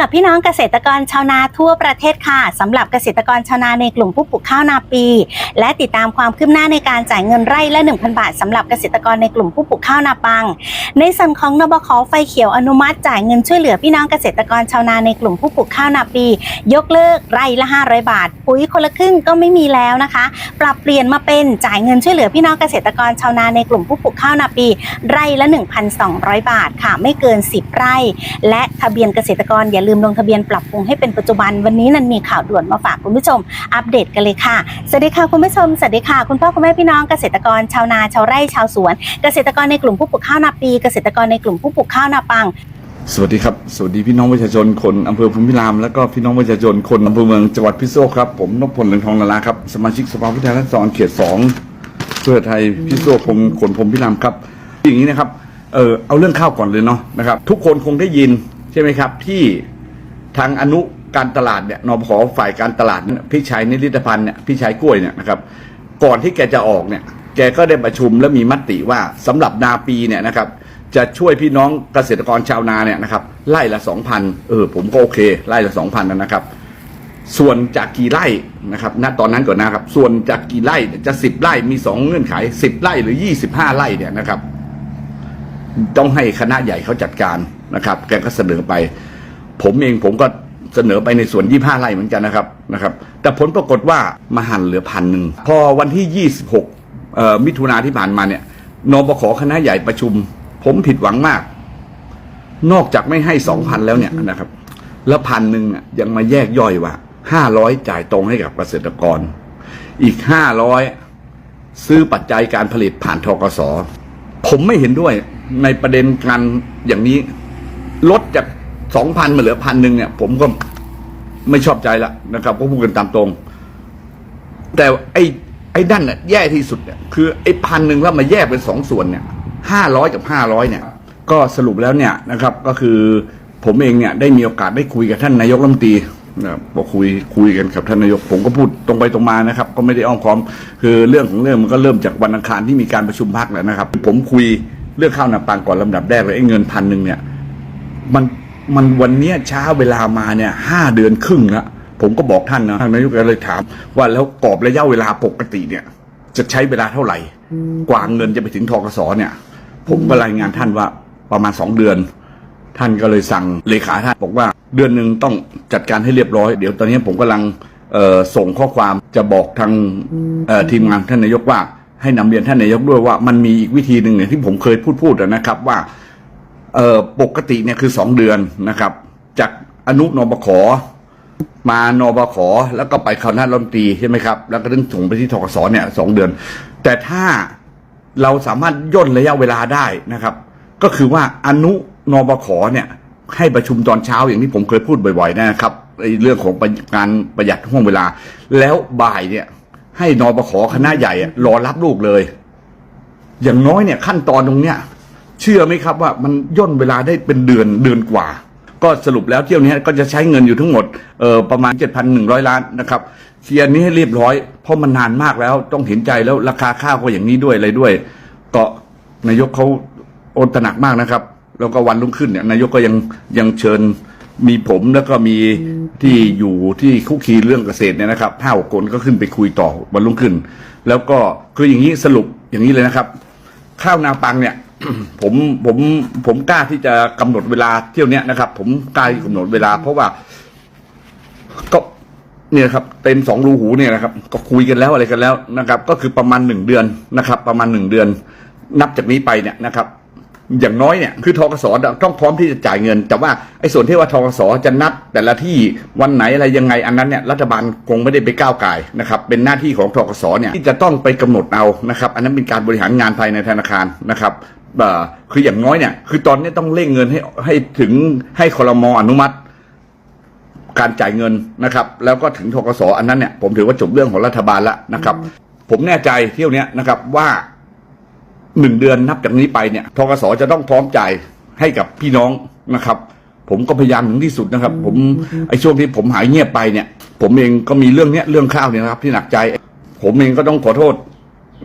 กับพี่น้องเกษตรกรชาวนาทั่วประเทศค่ะสำหรับเกษตรกรชาวนาในกลุ่มผู้ปลูกข้าวนาปี และติดตามความคืบหน้าในการจ่ายเงินไร่ละ 1,000 บาทสำหรับเกษตรกรในกลุ่มผู้ปลูกข้าวนาปัง ในส่วนของนบขไฟเขียวอนุมัติจ่ายเงินช่วยเหลือพี่น้องเกษตรกรชาวนาในกลุ่มผู้ปลูกข้าวนาปี ยกเลิกไร่ละ 500 บาท ปุ๋ยคนละครึ่งก็ไม่มีแล้วนะคะ ปรับเปลี่ยนมาเป็นจ่ายเงินช่วยเหลือพี่น้องเกษตรกรชาวนาในกลุ่มผู้ปลูกข้าวนาปี ไร่ละ 1,200 บาทค่ะ ไม่เกิน 10 ไร่ และทะเบียนเกษตรกรอย่าลืมลงทะเบียนปรับปรุงให้เป็นปัจจุบันวันนี้นันมีข่าวด่วนมาฝากคุณผู้ชม อัปเดตกันเลยค่ะ สวัสดีค่ะคุณผู้ชม สวัสดีค่ะ คุณพ่อคุณแม่พี่น้องเกษตรกรชาวนาชาวไร่ชาวสวน เกษตรกรในกลุ่มผู้ปลูกข้าวนาปี เกษตรกรในกลุ่มผู้ปลูกข้าวนาปังสวัสดีครับ สวัสดีพี่น้องประชาชนคนอำเภอภูมิพิราม และก็พี่น้องประชาชนคนอำเภอเมืองจังหวัดพิษณุโลกครับ ผมนพพลเหลืองทองนาราครับ สมาชิกสภาผู้แทนราษฎรเขตสองเพื่อไทยพิษณุโลกผมขนผมพิรามครับ อย่างนี้นะครับ เออเอาเรื่องข้าวก่อนเลยเนาะนะครับ ทุกคนคงได้ยินใช่ไหมครับที่ ทางอนุการตลาดเนี่ยนบขฝ่ายการตลาดพี่ชัยนิริตพันธ์เนี่ยพี่ชัยกล้วยเนี่ยนะครับก่อนที่แกจะออกเนี่ยแกก็ได้ประชุมและมีมติว่าสำหรับนาปีเนี่ยนะครับจะช่วยพี่น้องเกษตรกรชาวนาเนี่ยนะครับไร่ละสองพันเออผมก็โอเคไร่ละสองพันนะครับ ส่วนจากกี่ไร่นะครับณตอนนั้นก่อนนะครับ ส่วนจากกี่ไร่จะสิบไร่มีสองเงื่อนไขสิบไร่หรือยี่สิบห้าไร่เนี่ยนะครับ ต้องให้คณะใหญ่เขาจัดการนะครับ แกก็เสนอไป ผมเองผมก็เสนอไปในส่วนยี่ห้าไร่เหมือนกันนะครับนะครับ แต่ผลปรากฏว่ามาหันเหลือพันหนึ่งพอวันที่ยี่สิบหกมิถุนาที่ผ่านมาเนี่ยนบขคณะใหญ่ประชุม ผมผิดหวังมาก นอกจากไม่ให้สองพันแล้วเนี่ยนะครับ แล้วพันหนึ่งอะยังมาแยกย่อยว่าห้าร้อยจ่ายตรงให้กับเกษตรกร อีกห้าร้อยซื้อปัจจัยการผลิตผ่านทกสผมไม่เห็นด้วยในประเด็นการอย่างนี้ลดจาก สองพันมาเหลือพันหนึ่งเนี่ย ผมก็ไม่ชอบใจละนะครับก็พูดกันตามตรง แต่ไอ้ไอ้ด้านน่ะแย่ที่สุดเนี่ยคือไอ้พันหนึ่งแล้วมาแยกเป็นสองส่วนเนี่ยห้าร้อยกับห้าร้อยเนี่ย ก็สรุปแล้วเนี่ยนะครับ ก็คือผมเองเนี่ยได้มีโอกาสได้คุยกับท่านนายกรัฐมนตรีนะบอกคุยคุยกันกับท่านนายก ผมก็พูดตรงไปตรงมานะครับ ก็ไม่ได้อ้อมค้อม คือเรื่องของเรื่องมันก็เริ่มจากวันอังคารที่มีการประชุมพักแล้วนะครับ ผมคุยเรื่องข้าวหนาปังก่อนลำดับแรกเลยไอ้เงินพันหนึ่งเนี่ย มัน มันวันเนี้ยช้าเวลามาเนี่ยห้าเดือนครึ่งละผมก็บอกท่านนะท่านนายกก็เลยถาม ว่าแล้วกรอบระยะเวลาปกติเนี่ย จะใช้เวลาเท่าไหร่ กว่าเงินจะไปถึงทกสเนี่ย ผมก็รายงานท่านว่าประมาณสองเดือน ท่านก็เลยสั่งเลขาท่านบอกว่าเดือนหนึ่งต้องจัดการให้เรียบร้อย เดี๋ยวตอนนี้ผมกำลังเอ่อส่งข้อความจะบอกทางเอ่อทีมงานท่านนายกว่า ให้นำเรียนท่านนายกด้วยว่ามันมีอีกวิธีหนึ่งเนี่ยที่ผมเคยพูดพูดๆนะครับว่า เอ่อปกติเนี่ยคือสองเดือนนะครับ จากอนุนบขมานบขแล้วก็ไปคณะรัฐมนตรีใช่ไหมครับ แล้วก็ถึงส่งไปที่ทกสเนี่ยสองเดือน แต่ถ้าเราสามารถย่นระยะเวลาได้นะครับ ก็คือว่าอนุนบขเนี่ยให้ประชุมตอนเช้าอย่างที่ผมเคยพูดบ่อยๆนะครับไอ้เรื่องของการประหยัดห่วงเวลา แล้วบ่ายเนี่ย ให้นบขคณะใหญ่อะรอรับลูกเลย อย่างน้อยเนี่ยขั้นตอนตรงเนี้ย เชื่อไหมครับว่ามันย่นเวลาได้เป็นเดือนเดือนกว่า ก็สรุปแล้วเที่ยวนี้ก็จะใช้เงินอยู่ทั้งหมดเออประมาณ 7,100 ล้านนะครับเคลียร์นี้ให้เรียบร้อยเพราะมันนานมากแล้วต้องเห็นใจแล้วราคาข้าวก็อย่างนี้ด้วยอะไรด้วย ก็นายกเขาโอนตระหนักมากนะครับ แล้วก็วันรุ่งขึ้นเนี่ยนายกก็ยังยังเชิญมีผมแล้วก็มีที่อยู่ที่คุกคีเรื่องเกษตรเนี่ยนะครับห้าหกคนก็ขึ้นไปคุยต่อวันรุ่งขึ้น แล้วก็คืออย่างนี้สรุปอย่างนี้เลยนะครับ ข้าวนาปังเนี่ย ผมผมผมกล้าที่จะกำหนดเวลาเที่ยวเนี้ยนะครับ ผมกล้าที่กำหนดเวลา เพราะว่า ก็เนี่ยครับเต็มสองรูหูเนี่ยนะครับ ก็คุยกันแล้วอะไรกันแล้วนะครับ ก็คือประมาณหนึ่งเดือนนะครับ ประมาณหนึ่งเดือน นับจากนี้ไปเนี่ยนะครับ อย่างน้อยเนี่ยคือทกสต้องพร้อมที่จะจ่ายเงิน แต่ว่าไอ้ส่วนที่ว่าทกสจะนัดแต่ละที่วันไหนอะไรยังไงอันนั้นเนี่ยรัฐบาลคงไม่ได้ไปก้าวไก่นะครับเป็นหน้าที่ของทกสเนี่ยที่จะต้องไปกำหนดเอานะครับอันนั้นเป็นการบริหารงานภายในธนาคารนะครับเอ่อคืออย่างน้อยเนี่ยคือตอนนี้ต้องเร่งเงินให้ให้ถึงให้คอรมออนุมัติการจ่ายเงินนะครับ แล้วก็ถึงทกสอันนั้นเนี่ยผมถือว่าจบเรื่องของรัฐบาลแล้วนะครับ ผมแน่ใจเที่ยวเนี้ยนะครับว่า หนึ่งเดือนนับจากนี้ไปเนี่ยทกสจะต้องพร้อมจ่ายให้กับพี่น้องนะครับ ผมก็พยายามถึงที่สุดนะครับ ผมไอ้ช่วงที่ผมหายเงียบไปเนี่ย ผมเองก็มีเรื่องเนี้ยเรื่องข้าวเนี่ยนะครับ ที่หนักใจ ผมเองก็ต้องขอโทษ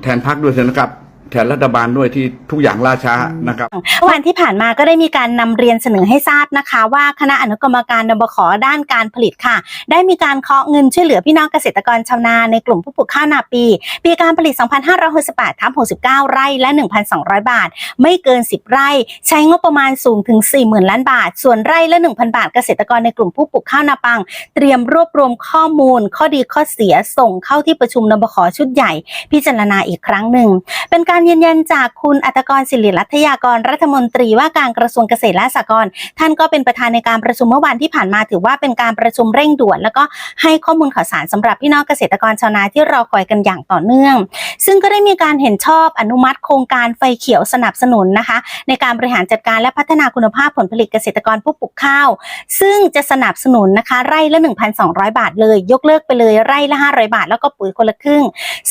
แทนพักด้วยนะครับ ททนรัฐบาลด้วยที่ทุกอย่างล่าช้านะครับเมื่อวันที่ผ่านมาก็ได้มีการนำเรียนเสนอให้ทราบนะคะ ว่าคณะอนุกรรมการนบขด้านการผลิตค่ะ ได้มีการเคาะเงินช่วยเหลือพี่น้องเกษตรกรชาวนาในกลุ่มผู้ปลูกข้าวนาปี ปีการผลิต 2568ทับ69 ไร่และ 1,200 บาท ไม่เกิน 10 ไร่ ใช้งบประมาณสูงถึง 40,000 ล้านบาท ส่วนไร่ละ 1,000 บาทเกษตรกรในกลุ่มผู้ปลูกข้าวนาปัง เตรียมรวบรวมข้อมูล ข้อดีข้อเสียส่งเข้าที่ประชุมนบขชุดใหญ่ พิจารณาอีกครั้งหนึ่งเป็นการยืนยันจากคุณอัตกรศิริรัตยากรรัฐมนตรีว่าการกระทรวงเกษตรและสหกรณ์ท่านก็เป็นประธานในการประชุมเมื่อวานที่ผ่านมาถือว่าเป็นการประชุมเร่งด่วน แล้วก็ให้ข้อมูลข่าวสารสำหรับพี่น้องเกษตรกรชาวนาที่รอคอยกันอย่างต่อเนื่อง ซึ่งก็ได้มีการเห็นชอบอนุมัติโครงการไฟเขียวสนับสนุนนะคะ ในการบริหารจัดการและพัฒนาคุณภาพผลผลิตเกษตรกรผู้ปลูกข้าว ซึ่งจะสนับสนุนนะคะ ไร่ละ 1,200 บาทเลย ยกเลิกไปเลยไร่ละ 500 บาท แล้วก็ปุ๋ยคนละครึ่ง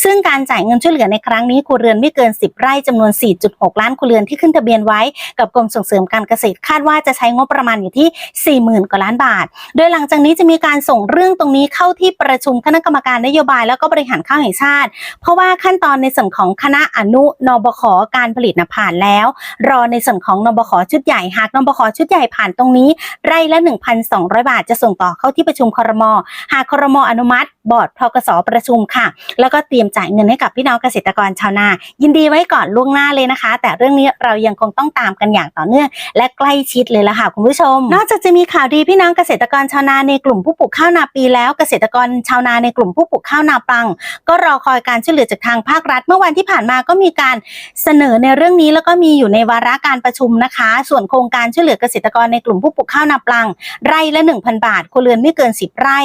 ซึ่งการจ่ายเงินช่วยเหลือในครั้งนี้ครัวเรือนไม่เกิน10ไร่จำนวน 4.6 ล้านครัวเรือนที่ขึ้นทะเบียนไว้กับกรมส่งเสริมการเกษตรคาดว่าจะใช้งบประมาณอยู่ที่ 40,000 กว่าล้านบาท โดยหลังจากนี้จะมีการส่งเรื่องตรงนี้เข้าที่ประชุมคณะกรรมการนโยบายแล้วก็บริหารข้าวแห่งชาติ เพราะว่าขั้นตอนในส่วนของคณะอนุนบขการผลิตนะผ่านแล้ว รอในส่วนของนบขชุดใหญ่หากนบขชุดใหญ่ผ่านตรงนี้ ไร่ละ 1,200 บาทจะส่งต่อเข้าที่ประชุมครมหากครมอนุมัติ บอร์ดพกสประชุมค่ะ แล้วก็เตรียมจ่ายเงินให้กับพี่น้องเกษตรกรชาวนา ยินดีไว้ก่อนล่วงหน้าเลยนะคะ แต่เรื่องนี้เรายังคงต้องตามกันอย่างต่อเนื่อง และใกล้ชิดเลยละค่ะคุณผู้ชม นอกจากจะมีข่าวดีพี่น้องเกษตรกรชาวนาในกลุ่มผู้ปลูกข้าวนาปีแล้วเกษตรกรชาวนาในกลุ่มผู้ปลูกข้าวนาปัง ก็รอคอยการช่วยเหลือจากทางภาครัฐ เมื่อวันที่ผ่านมาก็มีการเสนอในเรื่องนี้แล้วก็มีอยู่ในวาระการประชุมนะคะ ส่วนโครงการช่วยเหลือเกษตรกรในกลุ่มผู้ปลูกข้าวนาปลัง ไร่ละ 1,000 บาทครัวเรือนไม่เกิน 10 ไร่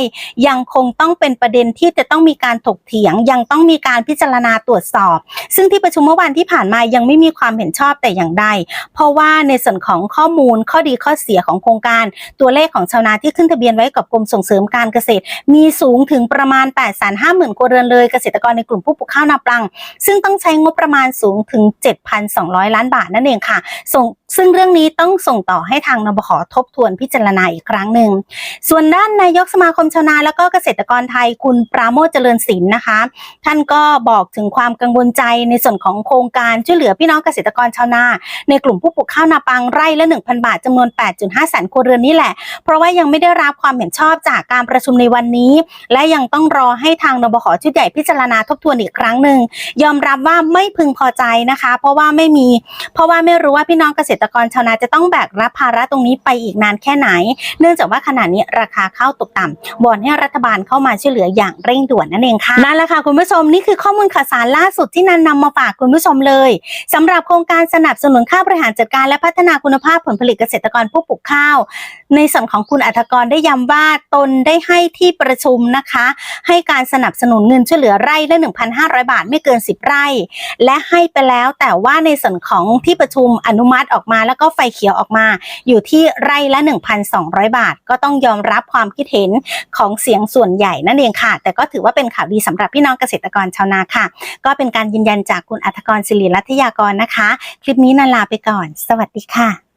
ยังคงต้องเป็นประเด็นที่จะต้องมีการถกเถียง ยังต้องมีการพิจารณาตรวจสอบ ซึ่งที่ประชุมเมื่อวานที่ผ่านมายังไม่มีความเห็นชอบแต่อย่างใด เพราะว่าในส่วนของข้อมูลข้อดีข้อเสียของโครงการ ตัวเลขของชาวนาที่ขึ้นทะเบียนไว้กับกรมส่งเสริมการเกษตร มีสูงถึงประมาณ8 5 0 0 0 0ครัวเรือนเลยเกษตรกรในกลุ่มผู้ปลูกข้าวนาปลัง ซึ่งต้องใช้งบประมาณสูงถึง 7,200 ล้านบาทนั่นเองค่ะส่ง ซึ่งเรื่องนี้ต้องส่งต่อให้ทางนบขทบทวนพิจารณาอีกครั้งหนึ่ง ส่วนด้านนายกสมาคมชาวนาแล้วก็เกษตรกรไทยคุณปราโมทเจริญศิลป์นะคะ ท่านก็บอกถึงความกังวลใจในส่วนของโครงการช่วยเหลือพี่น้องเกษตรกรชาวนา ในกลุ่มผู้ปลูกข้าวนาปังไร่ละ 1,000 บาทจำนวน 8.5แสนครัวเรือนนี่แหละ เพราะว่ายังไม่ได้รับความเห็นชอบจากการประชุมในวันนี้ และยังต้องรอให้ทางนบขชุดใหญ่พิจารณาทบทวนอีกครั้งหนึ่งยอมรับว่าไม่พึงพอใจนะคะ เพราะว่าไม่มี เพราะว่าไม่รู้ว่าพี่น้องเกษตรกรชาวนาจะต้องแบกรับภาระตรงนี้ไปอีกนานแค่ไหน เนื่องจากว่าขณะนี้ราคาข้าวตกต่ำวอนให้รัฐบาลเข้ามาช่วยเหลืออย่างเร่งด่วนนั่นเองค่ะนั่นแหละค่ะคุณผู้ชมนี่คือข้อมูลข่าวสารล่าสุดที่นันนำมาฝากคุณผู้ชมเลยสำหรับโครงการสนับสนุนค่าบริหารจัดการและพัฒนาคุณภาพผลผลิตเกษตรกรผู้ปลูกข้าว ในส่วนของคุณอัธกรได้ย้ำว่าตนได้ให้ที่ประชุมนะคะ ให้การสนับสนุนเงินช่วยเหลือไร่ละ 1,500 บาทไม่เกิน 10 ไร่ และให้ไปแล้วแต่ว่าในส่วนของที่ประชุมอนุมัติออกมาแล้วก็ไฟเขียวออกมา อยู่ที่ไร่ละ 1,200 บาท ก็ต้องยอมรับความคิดเห็นของเสียงส่วนใหญ่นั่นเองค่ะ แต่ก็ถือว่าเป็นข่าวดีสำหรับพี่น้องเกษตรกรชาวนาค่ะ ก็เป็นการยืนยันจากคุณอัธกรศิริรัตยากรนะคะ คลิปนี้นาลาไปก่อน สวัสดีค่ะ